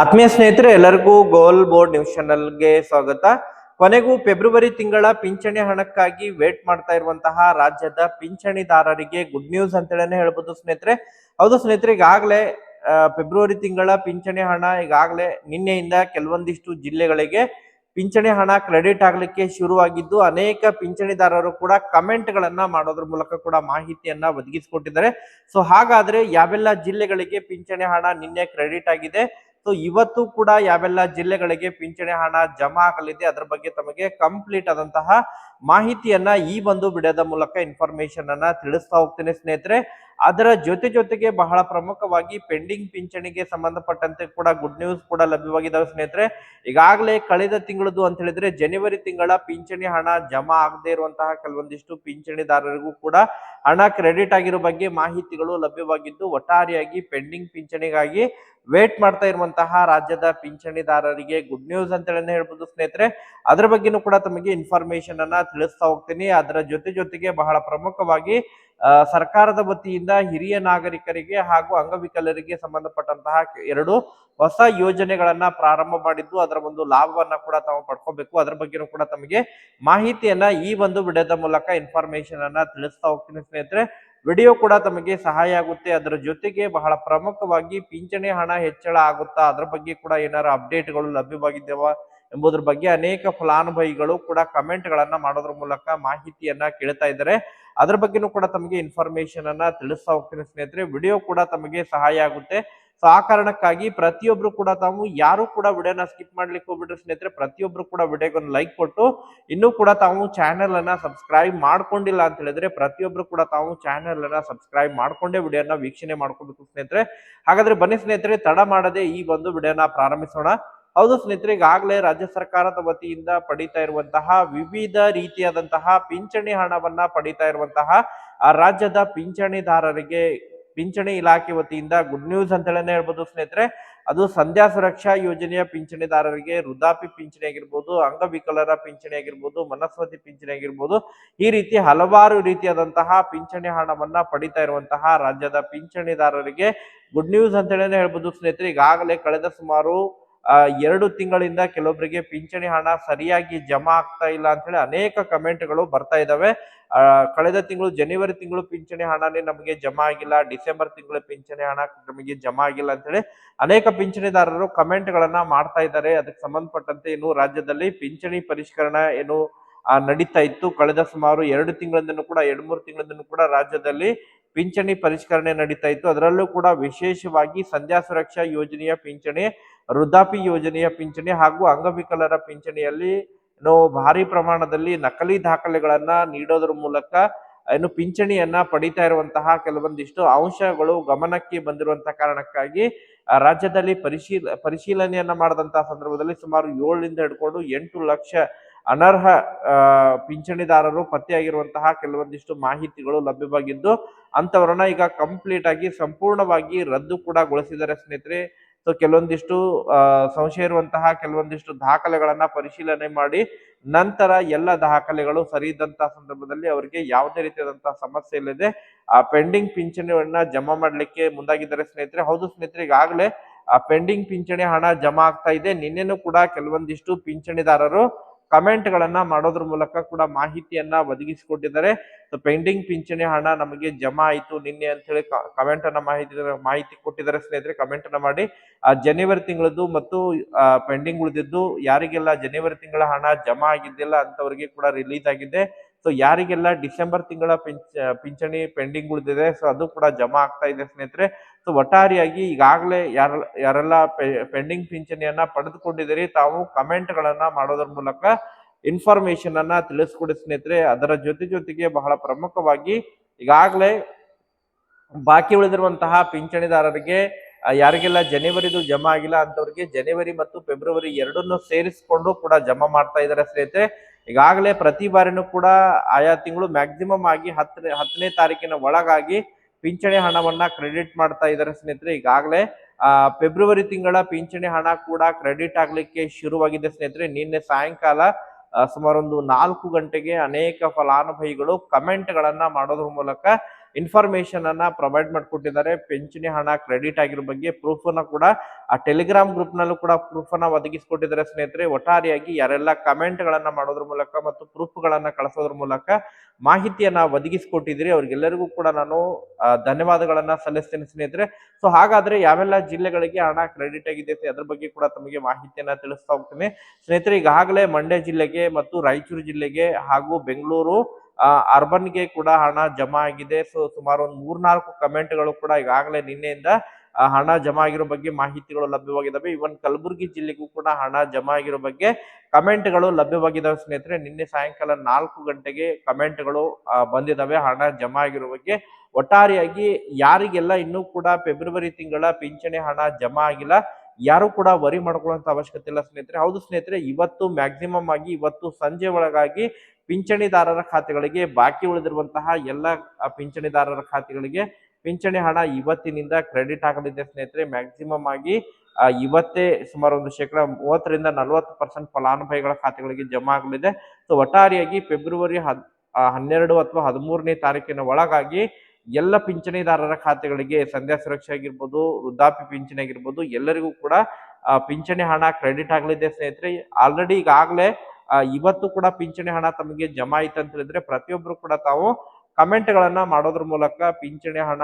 ಆತ್ಮೀಯ ಸ್ನೇಹಿತರೆ, ಎಲ್ಲರಿಗೂ ಗೋಲ್ ಬೋರ್ಡ್ ನ್ಯೂಸ್ ಚಾನಲ್ಗೆ ಸ್ವಾಗತ. ಕೊನೆಗೂ ಫೆಬ್ರವರಿ ತಿಂಗಳ ಪಿಂಚಣಿ ಹಣಕ್ಕಾಗಿ ವೇಟ್ ಮಾಡ್ತಾ ಇರುವಂತಹ ರಾಜ್ಯದ ಪಿಂಚಣಿದಾರರಿಗೆ ಗುಡ್ ನ್ಯೂಸ್ ಅಂತೇಳಿ ಹೇಳ್ಬೋದು ಸ್ನೇಹಿತರೆ. ಹೌದು ಸ್ನೇಹಿತರೆ, ಈಗಾಗಲೇ ಫೆಬ್ರವರಿ ತಿಂಗಳ ಪಿಂಚಣಿ ಹಣ ಈಗಾಗಲೇ ನಿನ್ನೆಯಿಂದ ಕೆಲವೊಂದಿಷ್ಟು ಜಿಲ್ಲೆಗಳಿಗೆ ಪಿಂಚಣಿ ಹಣ ಕ್ರೆಡಿಟ್ ಆಗ್ಲಿಕ್ಕೆ ಶುರುವಾಗಿದ್ದು, ಅನೇಕ ಪಿಂಚಣಿದಾರರು ಕೂಡ ಕಮೆಂಟ್ ಗಳನ್ನ ಮಾಡೋದ್ರ ಮೂಲಕ ಕೂಡ ಮಾಹಿತಿಯನ್ನ ಒದಗಿಸಿಕೊಟ್ಟಿದ್ದಾರೆ. ಸೊ ಹಾಗಾದ್ರೆ ಯಾವೆಲ್ಲ ಜಿಲ್ಲೆಗಳಿಗೆ ಪಿಂಚಣಿ ಹಣ ನಿನ್ನೆ ಕ್ರೆಡಿಟ್ ಆಗಿದೆ? ಸೊ ಇವತ್ತು ಕೂಡ ಯಾವೆಲ್ಲ ಜಿಲ್ಲೆಗಳಿಗೆ ಪಿಂಚಣಿ ಹಣ ಜಮಾ ಆಗಲಿದೆ, ಅದರ ಬಗ್ಗೆ ತಮಗೆ ಕಂಪ್ಲೀಟ್ ಆದಂತಹ ಮಾಹಿತಿಯನ್ನ ಈ ಒಂದು ವಿಡಿಯೋದ ಮೂಲಕ ಇನ್ಫಾರ್ಮೇಶನ್ ಅನ್ನ ತಿಳಿಸ್ತಾ ಹೋಗ್ತೇನೆ ಸ್ನೇಹಿತರೆ. ಅದರ ಜೊತೆ ಜೊತೆಗೆ ಬಹಳ ಪ್ರಮುಖವಾಗಿ ಪೆಂಡಿಂಗ್ ಪಿಂಚಣಿಗೆ ಸಂಬಂಧಪಟ್ಟಂತೆ ಕೂಡ ಗುಡ್ ನ್ಯೂಸ್ ಕೂಡ ಲಭ್ಯವಾಗಿದ್ದಾವೆ ಸ್ನೇಹಿತರೆ. ಈಗಾಗಲೇ ಕಳೆದ ತಿಂಗಳದು ಅಂತ ಹೇಳಿದ್ರೆ ಜನವರಿ ತಿಂಗಳ ಪಿಂಚಣಿ ಹಣ ಜಮಾ ಆಗದೆ ಇರುವಂತಹ ಕೆಲವೊಂದಿಷ್ಟು ಪಿಂಚಣಿದಾರರಿಗೂ ಕೂಡ ಹಣ ಕ್ರೆಡಿಟ್ ಆಗಿರೋ ಬಗ್ಗೆ ಮಾಹಿತಿಗಳು ಲಭ್ಯವಾಗಿದ್ದು, ಒಟ್ಟಾರೆಯಾಗಿ ಪೆಂಡಿಂಗ್ ಪಿಂಚಣಿಗಾಗಿ ವೇಟ್ ಮಾಡ್ತಾ ಇರುವಂತಹ ರಾಜ್ಯದ ಪಿಂಚಣಿದಾರರಿಗೆ ಗುಡ್ ನ್ಯೂಸ್ ಅಂತ ಹೇಳಿ ಹೇಳ್ಬೋದು ಸ್ನೇಹಿತರೆ. ಅದರ ಬಗ್ಗೆನೂ ಕೂಡ ತಮಗೆ ಇನ್ಫಾರ್ಮೇಶನ್ ಅನ್ನ ತಿಳಿಸ್ತಾ ಹೋಗ್ತೀನಿ. ಅದರ ಜೊತೆ ಜೊತೆಗೆ ಬಹಳ ಪ್ರಮುಖವಾಗಿ ಸರ್ಕಾರದ ವತಿಯಿಂದ ಹಿರಿಯ ನಾಗರಿಕರಿಗೆ ಹಾಗೂ ಅಂಗವಿಕಲರಿಗೆ ಸಂಬಂಧಪಟ್ಟಂತಹ ಎರಡು ಹೊಸ ಯೋಜನೆಗಳನ್ನ ಪ್ರಾರಂಭ ಮಾಡಿದ್ದು, ಅದರ ಒಂದು ಲಾಭವನ್ನ ಕೂಡ ತಾವು ಪಡ್ಕೋಬೇಕು. ಅದರ ಬಗ್ಗೆನೂ ಕೂಡ ತಮಗೆ ಮಾಹಿತಿಯನ್ನ ಈ ಒಂದು ವಿಡಿಯೋದ ಮೂಲಕ ಇನ್ಫಾರ್ಮೇಶನ್ ಅನ್ನ ತಿಳಿಸ್ತಾ ಹೋಗ್ತೀನಿ ಸ್ನೇಹಿತರೆ. ವಿಡಿಯೋ ಕೂಡ ತಮಗೆ ಸಹಾಯ ಆಗುತ್ತೆ. ಅದರ ಜೊತೆಗೆ ಬಹಳ ಪ್ರಮುಖವಾಗಿ ಪಿಂಚಣಿ ಹಣ ಹೆಚ್ಚಳ ಆಗುತ್ತಾ ಅದರ ಬಗ್ಗೆ ಕೂಡ ಏನಾರು ಅಪ್ಡೇಟ್ಗಳು ಲಭ್ಯವಾಗಿದ್ದಾವ ಎಂಬುದ್ರ ಬಗ್ಗೆ ಅನೇಕ ಫಲಾನುಭವಿಗಳು ಕೂಡ ಕಮೆಂಟ್ ಗಳನ್ನ ಮಾಡೋದ್ರ ಮೂಲಕ ಮಾಹಿತಿಯನ್ನ ಕೇಳ್ತಾ ಇದ್ದಾರೆ. ಅದ್ರ ಬಗ್ಗೆನೂ ಕೂಡ ತಮಗೆ ಇನ್ಫಾರ್ಮೇಶನ್ ಅನ್ನ ತಿಳಿಸ್ತಾ ಹೋಗ್ತೀನಿ ಸ್ನೇಹಿತರೆ. ವಿಡಿಯೋ ಕೂಡ ತಮಗೆ ಸಹಾಯ ಆಗುತ್ತೆ. ಸೊ ಆ ಕಾರಣಕ್ಕಾಗಿ ಪ್ರತಿಯೊಬ್ರು ಕೂಡ ತಾವು ಯಾರು ಕೂಡ ವಿಡಿಯೋನ ಸ್ಕಿಪ್ ಮಾಡ್ಲಿಕ್ಕೆ ಹೋಗ್ಬಿಟ್ರೆ ಸ್ನೇಹಿತರೆ, ಪ್ರತಿಯೊಬ್ರು ಕೂಡ ವಿಡಿಯೋಗೊಂದು ಲೈಕ್ ಕೊಟ್ಟು, ಇನ್ನೂ ಕೂಡ ತಾವು ಚಾನೆಲ್ ಅನ್ನ ಸಬ್ಸ್ಕ್ರೈಬ್ ಮಾಡ್ಕೊಂಡಿಲ್ಲ ಅಂತ ಹೇಳಿದ್ರೆ ಪ್ರತಿಯೊಬ್ರು ಕೂಡ ತಾವು ಚಾನೆಲ್ ಅನ್ನ ಸಬ್ಸ್ಕ್ರೈಬ್ ಮಾಡ್ಕೊಂಡೇ ವಿಡಿಯೋನ ವೀಕ್ಷಣೆ ಮಾಡ್ಕೊಬೇಕು ಸ್ನೇಹಿತರೆ. ಹಾಗಾದ್ರೆ ಬನ್ನಿ ಸ್ನೇಹಿತರೆ, ತಡ ಮಾಡದೆ ಈ ಒಂದು ವಿಡಿಯೋನ ಪ್ರಾರಂಭಿಸೋಣ. ಹೌದು ಸ್ನೇಹಿತರೆ, ಈಗಾಗಲೇ ರಾಜ್ಯ ಸರ್ಕಾರದ ವತಿಯಿಂದ ಪಡಿತಾ ಇರುವಂತಹ ವಿವಿಧ ರೀತಿಯಾದಂತಹ ಪಿಂಚಣಿ ಹಣವನ್ನ ಪಡಿತಾ ಇರುವಂತಹ ರಾಜ್ಯದ ಪಿಂಚಣಿದಾರರಿಗೆ ಪಿಂಚಣಿ ಇಲಾಖೆ ವತಿಯಿಂದ ಗುಡ್ ನ್ಯೂಸ್ ಅಂತ ಹೇಳೇ ಹೇಳ್ಬೋದು ಸ್ನೇಹಿತರೆ. ಅದು ಸಂಧ್ಯಾ ಸುರಕ್ಷಾ ಯೋಜನೆಯ ಪಿಂಚಣಿದಾರರಿಗೆ ವೃದ್ಧಾಪಿ ಪಿಂಚಣಿ ಆಗಿರ್ಬೋದು, ಅಂಗವಿಕಲರ ಪಿಂಚಣಿ ಆಗಿರ್ಬೋದು ಮನಸ್ವತಿ ಪಿಂಚಣಿ ಆಗಿರ್ಬೋದು, ಈ ರೀತಿ ಹಲವಾರು ರೀತಿಯಾದಂತಹ ಪಿಂಚಣಿ ಹಣವನ್ನ ಪಡಿತಾ ಇರುವಂತಹ ರಾಜ್ಯದ ಪಿಂಚಣಿದಾರರಿಗೆ ಗುಡ್ ನ್ಯೂಸ್ ಅಂತ ಹೇಳೇ ಹೇಳ್ಬೋದು ಸ್ನೇಹಿತರೆ. ಈಗಾಗಲೇ ಕಳೆದ ಸುಮಾರು ಎರಡು ತಿಂಗಳಿಂದ ಕೆಲವೊಬ್ಬರಿಗೆ ಪಿಂಚಣಿ ಹಣ ಸರಿಯಾಗಿ ಜಮಾ ಆಗ್ತಾ ಇಲ್ಲ ಅಂತ ಹೇಳಿ ಅನೇಕ ಕಮೆಂಟ್ಗಳು ಬರ್ತಾ ಇದಾವೆ. ಆ, ಕಳೆದ ತಿಂಗಳು ಜನವರಿ ತಿಂಗಳು ಪಿಂಚಣಿ ಹಣನೇ ನಮಗೆ ಜಮಾ ಆಗಿಲ್ಲ ಡಿಸೆಂಬರ್ ತಿಂಗಳ ಪಿಂಚಣಿ ಹಣ ನಮಗೆ ಜಮಾ ಆಗಿಲ್ಲ ಅಂತ ಹೇಳಿ ಅನೇಕ ಪಿಂಚಣಿದಾರರು ಕಮೆಂಟ್ ಗಳನ್ನ ಮಾಡ್ತಾ ಇದ್ದಾರೆ. ಅದಕ್ಕೆ ಸಂಬಂಧಪಟ್ಟಂತೆ ಏನು ರಾಜ್ಯದಲ್ಲಿ ಪಿಂಚಣಿ ಪರಿಷ್ಕರಣ ಏನು ಆ, ನಡೀತಾ ಇತ್ತು. ಕಳೆದ ಸುಮಾರು ಎರಡು ತಿಂಗಳಿಂದನೂ ಕೂಡ ಎರಡು ಮೂರು ತಿಂಗಳಿಂದನೂ ಕೂಡ ರಾಜ್ಯದಲ್ಲಿ ಪಿಂಚಣಿ ಪರಿಷ್ಕರಣೆ ನಡೀತಾ ಇತ್ತು. ಅದರಲ್ಲೂ ಕೂಡ ವಿಶೇಷವಾಗಿ ಸಂಧ್ಯಾ ಸುರಕ್ಷಾ ಯೋಜನೆಯ ಪಿಂಚಣಿ ವೃದ್ಧಾಪಿ ಯೋಜನೆಯ ಪಿಂಚಣಿ ಹಾಗೂ ಅಂಗವಿಕಲರ ಪಿಂಚಣಿಯಲ್ಲಿ ಏನು ಭಾರಿ ಪ್ರಮಾಣದಲ್ಲಿ ನಕಲಿ ದಾಖಲೆಗಳನ್ನ ನೀಡೋದ್ರ ಮೂಲಕ ಏನು ಪಿಂಚಣಿಯನ್ನ ಪಡಿತಾ ಇರುವಂತಹ ಕೆಲವೊಂದಿಷ್ಟು ಅಂಶಗಳು ಗಮನಕ್ಕೆ ಬಂದಿರುವಂತಹ ಕಾರಣಕ್ಕಾಗಿ ರಾಜ್ಯದಲ್ಲಿ ಪರಿಶೀಲ, ಪರಿಶೀಲನೆಯನ್ನ ಮಾಡಿದಂತಹ ಸಂದರ್ಭದಲ್ಲಿ ಸುಮಾರು ಏಳರಿಂದ ಹಿಡ್ಕೊಂಡು ಎಂಟು ಲಕ್ಷ ಅನರ್ಹ ಪಿಂಚಣಿದಾರರು ಪತ್ತೆಯಾಗಿರುವಂತಹ ಕೆಲವೊಂದಿಷ್ಟು ಮಾಹಿತಿಗಳು ಲಭ್ಯವಾಗಿದ್ದು ಅಂತವರನ್ನ ಈಗ ಕಂಪ್ಲೀಟ್ ಆಗಿ ಸಂಪೂರ್ಣವಾಗಿ ರದ್ದು ಕೂಡ ಗೊಳಿಸಿದ್ದಾರೆ ಸ್ನೇಹಿತರೆ. ಸೊ ಕೆಲವೊಂದಿಷ್ಟು ಸಂಶಯ ಇರುವಂತಹ ಕೆಲವೊಂದಿಷ್ಟು ದಾಖಲೆಗಳನ್ನ ಪರಿಶೀಲನೆ ಮಾಡಿ, ನಂತರ ಎಲ್ಲ ದಾಖಲೆಗಳು ಸರಿ ಇದ್ದಂತಹ ಸಂದರ್ಭದಲ್ಲಿ ಅವರಿಗೆ ಯಾವುದೇ ರೀತಿಯಾದಂತಹ ಸಮಸ್ಯೆ ಇಲ್ಲದೆ, ಆ ಪೆಂಡಿಂಗ್ ಪಿಂಚಣಿಯನ್ನ ಜಮಾ ಮಾಡಲಿಕ್ಕೆ ಮುಂದಾಗಿದ್ದಾರೆ ಸ್ನೇಹಿತರೆ. ಹೌದು ಸ್ನೇಹಿತರೆ, ಈಗಾಗಲೇ, ಆ ಪೆಂಡಿಂಗ್ ಪಿಂಚಣಿ ಹಣ ಜಮಾ ಆಗ್ತಾ ಇದೆ. ನಿನ್ನೆನೂ ಕೂಡ ಕೆಲವೊಂದಿಷ್ಟು ಪಿಂಚಣಿದಾರರು ಕಮೆಂಟ್ ಗಳನ್ನ ಮಾಡೋದ್ರ ಮೂಲಕ ಕೂಡ ಮಾಹಿತಿಯನ್ನ ಒದಗಿಸಿಕೊಟ್ಟಿದ್ದಾರೆ. ಪೆಂಡಿಂಗ್ ಪಿಂಚಣಿ ಹಣ ನಮಗೆ ಜಮಾ ಆಯಿತು ನಿನ್ನೆ ಅಂತ ಹೇಳಿ ಕಮೆಂಟ್ ಅನ್ನ ಮಾಹಿತಿ ಮಾಹಿತಿ ಕೊಟ್ಟಿದ್ದಾರೆ ಸ್ನೇಹಿತರೆ ಕಮೆಂಟ್ ಅನ್ನ ಮಾಡಿ. ಆ, ಜನವರಿ ತಿಂಗಳದ್ದು ಮತ್ತು ಪೆಂಡಿಂಗ್ ಉಳಿದಿದ್ದು ಯಾರಿಗೆಲ್ಲ ಜನವರಿ ತಿಂಗಳ ಹಣ ಜಮಾ ಆಗಿದ್ದಿಲ್ಲ ಅಂತವರಿಗೆ ಕೂಡ ರಿಲೀಸ್ ಆಗಿದೆ. ಸೊ ಯಾರಿಗೆಲ್ಲ ಡಿಸೆಂಬರ್ ತಿಂಗಳ ಪಿಂಚ, ಪಿಂಚಣಿ ಪೆಂಡಿಂಗ್ ಉಳಿದಿದೆ ಸೊ ಅದು ಕೂಡ ಜಮಾ ಆಗ್ತಾ ಇದೆ ಸ್ನೇಹಿತರೆ. ಸೊ ಒಟ್ಟಾರೆಯಾಗಿ ಈಗಾಗಲೇ ಯಾರ, ಯಾರೆಲ್ಲ ಪೆಂಡಿಂಗ್ ಪಿಂಚಣಿಯನ್ನ ಪಡೆದುಕೊಂಡಿದ್ದೀರಿ, ತಾವು ಕಮೆಂಟ್ ಗಳನ್ನ ಮಾಡೋದ್ರ ಮೂಲಕ ಇನ್ಫಾರ್ಮೇಶನ್ ಅನ್ನ ತಿಳಿಸ್ಕೊಡಿ ಸ್ನೇಹಿತರೆ. ಅದರ ಜೊತೆ ಜೊತೆಗೆ ಬಹಳ ಪ್ರಮುಖವಾಗಿ ಈಗಾಗಲೇ ಬಾಕಿ ಉಳಿದಿರುವಂತಹ ಪಿಂಚಣಿದಾರರಿಗೆ ಯಾರಿಗೆಲ್ಲ ಜನವರಿದು ಜಮಾ ಆಗಿಲ್ಲ ಅಂತವ್ರಿಗೆ ಜನವರಿ ಮತ್ತು ಫೆಬ್ರವರಿ ಎರಡನ್ನು ಸೇರಿಸಿಕೊಂಡು ಕೂಡ ಜಮಾ ಮಾಡ್ತಾ ಇದ್ದಾರೆ ಸ್ನೇಹಿತರೆ. ಈಗಾಗಲೇ ಪ್ರತಿ ಬಾರಿನೂ ಕೂಡ ಆಯಾ ತಿಂಗಳು ಮ್ಯಾಕ್ಸಿಮಮ್ ಆಗಿ ಹತ್ತನೇ ಹತ್ತನೇ ತಾರೀಕಿನ ಒಳಗಾಗಿ ಪಿಂಚಣಿ ಹಣವನ್ನ ಕ್ರೆಡಿಟ್ ಮಾಡ್ತಾ ಇದ್ದಾರೆ ಸ್ನೇಹಿತರೆ. ಈಗಾಗಲೇ, ಆ ಫೆಬ್ರವರಿ ತಿಂಗಳ ಪಿಂಚಣಿ ಹಣ ಕೂಡ ಕ್ರೆಡಿಟ್ ಆಗ್ಲಿಕ್ಕೆ ಶುರುವಾಗಿದೆ ಸ್ನೇಹಿತರೆ. ನಿನ್ನೆ ಸಾಯಂಕಾಲ ಸುಮಾರೊಂದು ನಾಲ್ಕು ಗಂಟೆಗೆ ಅನೇಕ ಫಲಾನುಭವಿಗಳು ಕಮೆಂಟ್ ಗಳನ್ನ ಮಾಡೋದ್ರ ಮೂಲಕ ಇನ್ಫಾರ್ಮೇಶನ್ ಅನ್ನ ಪ್ರೊವೈಡ್ ಮಾಡಿಕೊಟ್ಟಿದ್ದಾರೆ. ಪಿಂಚಣಿ ಹಣ ಕ್ರೆಡಿಟ್ ಆಗಿರೋ ಬಗ್ಗೆ ಪ್ರೂಫ್ ಅನ್ನ ಕೂಡ, ಆ ಟೆಲಿಗ್ರಾಮ್ ಗ್ರೂಪ್ ನಲ್ಲೂ ಕೂಡ ಪ್ರೂಫ್ ಅನ್ನ ಒದಗಿಸಿಕೊಟ್ಟಿದ್ದಾರೆ ಸ್ನೇಹಿತರೆ. ಒಟ್ಟಾರೆಯಾಗಿ ಯಾರೆಲ್ಲ ಕಮೆಂಟ್ ಗಳನ್ನ ಮಾಡೋದ್ರ ಮೂಲಕ ಮತ್ತು ಪ್ರೂಫ್ ಗಳನ್ನ ಕಳಿಸೋದ್ರ ಮೂಲಕ ಮಾಹಿತಿಯನ್ನ ಒದಗಿಸಿಕೊಟ್ಟಿದ್ರಿ ಅವ್ರಿಗೆಲ್ಲರಿಗೂ ಕೂಡ ನಾನು ಧನ್ಯವಾದಗಳನ್ನ ಸಲ್ಲಿಸ್ತೇನೆ ಸ್ನೇಹಿತರೆ. ಸೊ ಹಾಗಾದ್ರೆ ಯಾವೆಲ್ಲ ಜಿಲ್ಲೆಗಳಿಗೆ ಹಣ ಕ್ರೆಡಿಟ್ ಆಗಿದೆ ಅದ್ರ ಬಗ್ಗೆ ಕೂಡ ತಮಗೆ ಮಾಹಿತಿಯನ್ನ ತಿಳಿಸ್ತಾ ಹೋಗ್ತೇನೆ. ಸ್ನೇಹಿತರೆ, ಈಗಾಗಲೇ ಮಂಡ್ಯ ಜಿಲ್ಲೆಗೆ ಮತ್ತು ರಾಯಚೂರು ಜಿಲ್ಲೆಗೆ ಹಾಗೂ ಬೆಂಗಳೂರು ಅರ್ಬನ್ಗೆ ಕೂಡ ಹಣ ಜಮಾ ಆಗಿದೆ. ಸೊ, ಸುಮಾರು ಒಂದು ಮೂರ್ನಾಲ್ಕು ಕಮೆಂಟ್ಗಳು ಕೂಡ ಈಗಾಗಲೇ ನಿನ್ನೆಯಿಂದ ಹಣ ಜಮಾ ಆಗಿರೋ ಬಗ್ಗೆ ಮಾಹಿತಿಗಳು ಲಭ್ಯವಾಗಿದ್ದಾವೆ. ಇವನ್ ಕಲಬುರಗಿ ಜಿಲ್ಲೆಗೂ ಕೂಡ ಹಣ ಜಮಾ ಆಗಿರೋ ಬಗ್ಗೆ ಕಮೆಂಟ್ಗಳು ಲಭ್ಯವಾಗಿದ್ದಾವೆ ಸ್ನೇಹಿತರೆ. ನಿನ್ನೆ ಸಾಯಂಕಾಲ ನಾಲ್ಕು ಗಂಟೆಗೆ ಕಮೆಂಟ್ಗಳು ಬಂದಿದ್ದಾವೆ. ಹಣ ಜಮಾ ಆಗಿರೋ ಬಗ್ಗೆ ಒಟ್ಟಾರೆಯಾಗಿ ಯಾರಿಗೆಲ್ಲ ಇನ್ನೂ ಕೂಡ ಫೆಬ್ರವರಿ ತಿಂಗಳ ಪಿಂಚಣಿ ಹಣ ಜಮಾ ಆಗಿಲ್ಲ, ಯಾರು ಕೂಡ ವರಿ ಮಾಡ್ಕೊಳ್ಳುವಂತ ಅವಶ್ಯಕತೆ ಇಲ್ಲ ಸ್ನೇಹಿತರೆ. ಹೌದು ಸ್ನೇಹಿತರೆ, ಇವತ್ತು ಮ್ಯಾಕ್ಸಿಮಮ್ ಆಗಿ ಇವತ್ತು ಸಂಜೆ ಒಳಗಾಗಿ ಪಿಂಚಣಿದಾರರ ಖಾತೆಗಳಿಗೆ ಬಾಕಿ ಉಳಿದಿರುವಂತಹ ಎಲ್ಲ ಪಿಂಚಣಿದಾರರ ಖಾತೆಗಳಿಗೆ ಪಿಂಚಣಿ ಹಣ ಇವತ್ತಿನಿಂದ ಕ್ರೆಡಿಟ್ ಆಗಲಿದೆ ಸ್ನೇಹಿತರೆ. ಮ್ಯಾಕ್ಸಿಮಮ್ ಆಗಿ ಇವತ್ತೇ ಸುಮಾರು ಒಂದು ಶೇಕಡ ಮೂವತ್ತರಿಂದ ನಲವತ್ತು ಪರ್ಸೆಂಟ್ ಫಲಾನುಭವಿಗಳ ಖಾತೆಗಳಿಗೆ ಜಮಾ ಆಗಲಿದೆ. ಸೊ, ಒಟ್ಟಾರೆಯಾಗಿ ಫೆಬ್ರವರಿ ಹದ್ ಹನ್ನೆರಡು ಅಥವಾ ಹದಿಮೂರನೇ ತಾರೀಕಿನ ಒಳಗಾಗಿ ಎಲ್ಲ ಪಿಂಚಣಿದಾರರ ಖಾತೆಗಳಿಗೆ ಸಂಧ್ಯಾ ಸುರಕ್ಷೆ ಆಗಿರ್ಬೋದು, ವೃದ್ಧಾಪ್ಯ ಪಿಂಚಣಿ ಆಗಿರ್ಬೋದು, ಎಲ್ಲರಿಗೂ ಕೂಡ ಪಿಂಚಣಿ ಹಣ ಕ್ರೆಡಿಟ್ ಆಗಲಿದೆ ಸ್ನೇಹಿತರೆ. ಆಲ್ರೆಡಿ ಈಗಾಗಲೇ ಇವತ್ತು ಕೂಡ ಪಿಂಚಣಿ ಹಣ ತಮಗೆ ಜಮಾ ಆಯ್ತು ಅಂತ ಹೇಳಿದ್ರೆ ಪ್ರತಿಯೊಬ್ಬರು ಕೂಡ ತಾವು ಕಮೆಂಟ್ ಗಳನ್ನ ಮಾಡೋದ್ರ ಮೂಲಕ ಪಿಂಚಣಿ ಹಣ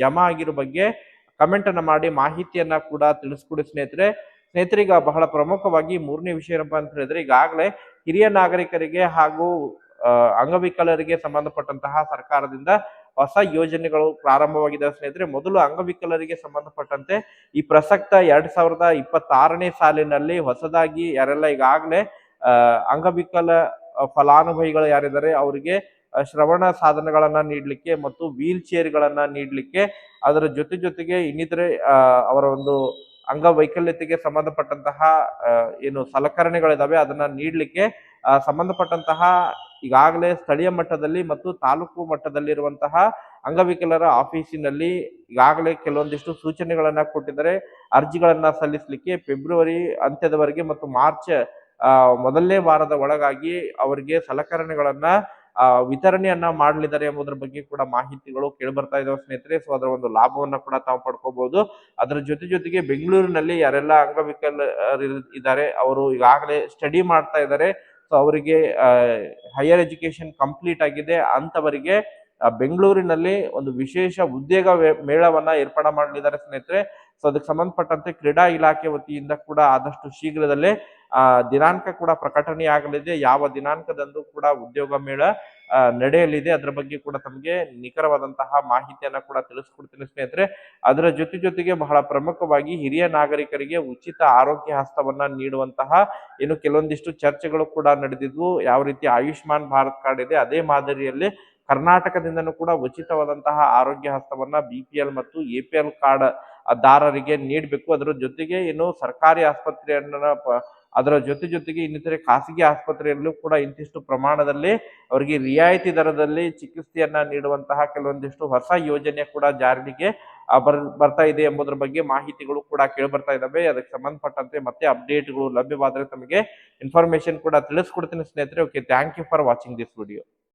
ಜಮಾ ಆಗಿರೋ ಬಗ್ಗೆ ಕಮೆಂಟ್ ಅನ್ನ ಮಾಡಿ ಮಾಹಿತಿಯನ್ನ ಕೂಡ ತಿಳಿಸ್ಕೊಡಿ ಸ್ನೇಹಿತರೆ. ಸ್ನೇಹಿತರೆ ಈಗ ಬಹಳ ಪ್ರಮುಖವಾಗಿ ಮೂರನೇ ವಿಷಯ ಏನಪ್ಪಾ ಅಂತ ಹೇಳಿದ್ರೆ ಈಗಾಗಲೇ ಹಿರಿಯ ನಾಗರಿಕರಿಗೆ ಹಾಗೂ ಅಂಗವಿಕಲರಿಗೆ ಸಂಬಂಧಪಟ್ಟಂತಹ ಸರ್ಕಾರದಿಂದ ಹೊಸ ಯೋಜನೆಗಳು ಪ್ರಾರಂಭವಾಗಿದೆ ಸ್ನೇಹಿತರೆ. ಮೊದಲು ಅಂಗವಿಕಲರಿಗೆ ಸಂಬಂಧಪಟ್ಟಂತೆ ಈ ಪ್ರಸಕ್ತ ಎರಡ್ ಸಾವಿರದ ಇಪ್ಪತ್ತಾರನೇ ಸಾಲಿನಲ್ಲಿ ಹೊಸದಾಗಿ ಯಾರೆಲ್ಲ ಈಗಾಗಲೇ ಅಂಗವಿಕಲ ಫಲಾನುಭವಿಗಳು ಯಾರಿದ್ದಾರೆ, ಅವರಿಗೆ ಶ್ರವಣ ಸಾಧನಗಳನ್ನ ನೀಡಲಿಕ್ಕೆ ಮತ್ತು ವೀಲ್ ಚೇರ್ಗಳನ್ನ ನೀಡಲಿಕ್ಕೆ ಅದರ ಜೊತೆ ಜೊತೆಗೆ ಇನ್ನಿತರೆ ಅವರ ಒಂದು ಅಂಗವೈಕಲ್ಯತೆಗೆ ಸಂಬಂಧಪಟ್ಟಂತಹ ಏನು ಸಲಕರಣೆಗಳಿದಾವೆ, ಅದನ್ನ ನೀಡಲಿಕ್ಕೆ ಸಂಬಂಧಪಟ್ಟಂತಹ ಈಗಾಗಲೇ ಸ್ಥಳೀಯ ಮಟ್ಟದಲ್ಲಿ ಮತ್ತು ತಾಲೂಕು ಮಟ್ಟದಲ್ಲಿರುವಂತಹ ಅಂಗವಿಕಲರ ಆಫೀಸಿನಲ್ಲಿ ಈಗಾಗಲೇ ಕೆಲವೊಂದಿಷ್ಟು ಸೂಚನೆಗಳನ್ನ ಕೊಟ್ಟಿದ್ದಾರೆ. ಅರ್ಜಿಗಳನ್ನ ಸಲ್ಲಿಸಲಿಕ್ಕೆ ಫೆಬ್ರವರಿ ಅಂತ್ಯದವರೆಗೆ ಮತ್ತು ಮಾರ್ಚ್ ಮೊದಲನೇ ವಾರದ ಒಳಗಾಗಿ ಅವರಿಗೆ ಸಲಕರಣೆಗಳನ್ನ ವಿತರಣೆಯನ್ನ ಮಾಡಲಿದ್ದಾರೆ ಎಂಬುದರ ಬಗ್ಗೆ ಕೂಡ ಮಾಹಿತಿಗಳು ಕೇಳಿ ಬರ್ತಾ ಇದಾವೆ ಸ್ನೇಹಿತರೆ. ಸೊ ಅದರ ಒಂದು ಲಾಭವನ್ನ ಕೂಡ ತಾವು ಪಡ್ಕೋಬಹುದು ಅದರ ಜೊತೆ ಜೊತೆಗೆ ಬೆಂಗಳೂರಿನಲ್ಲಿ ಯಾರೆಲ್ಲ ಅಂಗವಿಕಲ ಇದ್ದಾರೆ, ಅವರು ಈಗಾಗಲೇ ಸ್ಟಡಿ ಮಾಡ್ತಾ ಇದ್ದಾರೆ. ಸೊ ಅವರಿಗೆ ಹೈಯರ್ ಎಜುಕೇಶನ್ ಕಂಪ್ಲೀಟ್ ಆಗಿದೆ ಅಂತವರಿಗೆ ಬೆಂಗಳೂರಿನಲ್ಲಿ ಒಂದು ವಿಶೇಷ ಉದ್ಯೋಗ ಮೇಳವನ್ನ ಏರ್ಪಾಡ ಮಾಡಲಿದ್ದಾರೆ ಸ್ನೇಹಿತರೆ. ಸೊ ಅದಕ್ಕೆ ಸಂಬಂಧಪಟ್ಟಂತೆ ಕ್ರೀಡಾ ಇಲಾಖೆ ವತಿಯಿಂದ ಕೂಡ ಆದಷ್ಟು ಶೀಘ್ರದಲ್ಲೇ ದಿನಾಂಕ ಕೂಡ ಪ್ರಕಟಣೆ ಆಗಲಿದೆ. ಯಾವ ದಿನಾಂಕದಂದು ಕೂಡ ಉದ್ಯೋಗ ಮೇಳ ನಡೆಯಲಿದೆ. ಅದರ ಬಗ್ಗೆ ಕೂಡ ತಮಗೆ ನಿಖರವಾದಂತಹ ಮಾಹಿತಿಯನ್ನು ಕೂಡ ತಿಳಿಸ್ಕೊಡ್ತೀನಿ ಸ್ನೇಹಿತರೆ. ಅದರ ಜೊತೆ ಜೊತೆಗೆ ಬಹಳ ಪ್ರಮುಖವಾಗಿ ಹಿರಿಯ ನಾಗರಿಕರಿಗೆ ಉಚಿತ ಆರೋಗ್ಯ ಹಸ್ತವನ್ನ ನೀಡುವಂತಹ ಏನು ಕೆಲವೊಂದಿಷ್ಟು ಚರ್ಚೆಗಳು ಕೂಡ ನಡೆದಿದ್ವು. ಯಾವ ರೀತಿ ಆಯುಷ್ಮಾನ್ ಭಾರತ್ ಕಾರ್ಡ್ ಇದೆ, ಅದೇ ಮಾದರಿಯಲ್ಲಿ ಕರ್ನಾಟಕದಿಂದನೂ ಕೂಡ ಉಚಿತವಾದಂತಹ ಆರೋಗ್ಯ ಹಸ್ತವನ್ನ ಬಿ ಮತ್ತು ಎ ಕಾರ್ಡ್ ದಾರರಿಗೆ ನೀಡಬೇಕು. ಅದರ ಜೊತೆಗೆ ಏನು ಸರ್ಕಾರಿ ಆಸ್ಪತ್ರೆಯನ್ನ ಅದರ ಜೊತೆ ಜೊತೆಗೆ ಇನ್ನಿತರೆ ಖಾಸಗಿ ಆಸ್ಪತ್ರೆಯಲ್ಲೂ ಕೂಡ ಇಂತಿಷ್ಟು ಪ್ರಮಾಣದಲ್ಲಿ ಅವರಿಗೆ ರಿಯಾಯಿತಿ ದರದಲ್ಲಿ ಚಿಕಿತ್ಸೆಯನ್ನ ನೀಡುವಂತಹ ಕೆಲವೊಂದಿಷ್ಟು ಹೊಸ ಯೋಜನೆ ಕೂಡ ಜಾರಿಗೆ ಬರ್, ಬರ್ತಾ ಇದೆ ಎಂಬುದರ ಬಗ್ಗೆ ಮಾಹಿತಿಗಳು ಕೂಡ ಕೇಳಿ ಬರ್ತಾ ಇದ್ದಾವೆ ಅದಕ್ಕೆ ಸಂಬಂಧಪಟ್ಟಂತೆ ಮತ್ತೆ ಅಪ್ಡೇಟ್ಗಳು ಲಭ್ಯವಾದರೆ ತಮಗೆ ಇನ್ಫಾರ್ಮೇಶನ್ ಕೂಡ ತಿಳಿಸ್ಕೊಡ್ತೀನಿ ಸ್ನೇಹಿತರೆ. Okay thank you for watching this video